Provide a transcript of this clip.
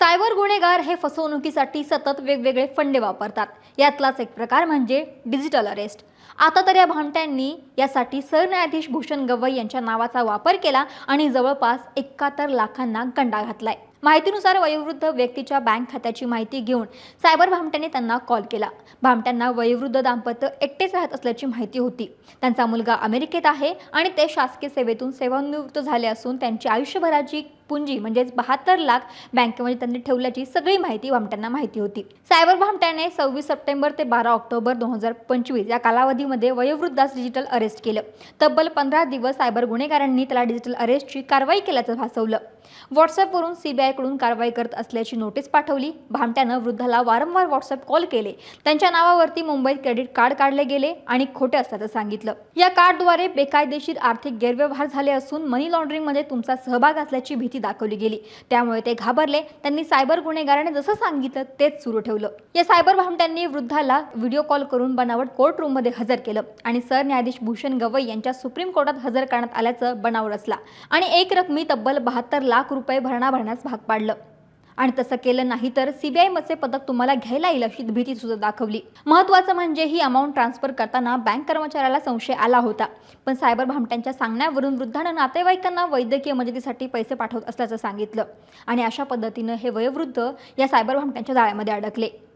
Cyber गुन्हेगार हे फसवणुकीसाठी सतत वेगवेगळे फंडे वापरतात. यातलाच एक प्रकार म्हणजे डिजिटल अरेस्ट. आता तर या भामट्यांनी यासाठी सरन्यायाधीश भूषण गवई यांच्या नावाचा वापर केला आणि जवळपास एकाहत्तर लाखांना गंडा घातलाय. माहितीनुसार वयोवृद्ध व्यक्तीच्या बँक खात्याची माहिती घेऊन सायबर भामट्याने त्यांना कॉल केला. भामट्यांना वयोवृद्ध दाम्पत्य एकटेच राहत असल्याची माहिती होती. त्यांचा मुलगा अमेरिकेत आहे आणि ते शासकीय सेवेतून सेवानिवृत्त झाले असून त्यांची आयुष्यभराची पुंजी म्हणजेच बहात्तर लाख बँकेमध्ये त्यांनी ठेवल्याची सगळी माहिती भामट्यांना माहिती होती. सायबर भामट्याने सव्वीस सप्टेंबर ते बारा ऑक्टोबर दोन हजार पंचवीस या कालावधीमध्ये वयोवृद्धास डिजिटल अरेस्ट केलं. तब्बल पंधरा दिवस सायबर गुन्हेगारांनी त्याला डिजिटल अरेस्टची कारवाई केल्याचं भासवलं. व्हॉट्सअपवरून सीबीआयकडून कारवाई करत असल्याची नोटीस पाठवली. भामट्यानं वृद्धाला वारंवार व्हॉट्सअप कॉल केले. त्यांच्या नावावरती मुंबईत क्रेडिट कार्ड काढले गेले आणि खोटे असल्याचं सांगितलं. या कार्डद्वारे बेकायदेशीर आर्थिक गैरव्यवहार झाले असून मनी लॉन्ड्रिंगमध्ये तुमचा सहभाग असल्याची भीती दाखवली गेली. त्यामुळे ते घाबरले. त्यांनी सायबर गुन्हेगाराने जसं सांगितलं तेच सुरू ठेवलं. या सायबर भामट्यांनी वृद्धाला व्हिडिओ कॉल करून बनावट कोर्ट रूममध्ये हजर केलं आणि सरन्यायाधीश भूषण गवई यांच्या सुप्रीम कोर्टात हजर करण्यात आल्याचं बनाव रचला आणि एक रकमी तब्बल बहात्तर लाख रुपये भरणा भरण्यास भाग पाडलं. आणि तसं केलं नाही तर सीबीआय मधचे पदक तुम्हाला घ्यायला येईल अशी भीती सुद्धा दाखवली. महत्त्वाचं म्हणजे ही अमाऊंट ट्रान्सफर करताना बँक कर्मचाऱ्याला संशय आला होता. पण सायबर भामट्यांच्या सांगण्यावरून वृद्धानं नातेवाईकांना वैद्यकीय मदतीसाठी पैसे पाठवत असल्याचं सांगितलं. आणि अशा पद्धतीनं हे वयोवृद्ध या सायबर भामट्यांच्या जाळ्यामध्ये अडकले.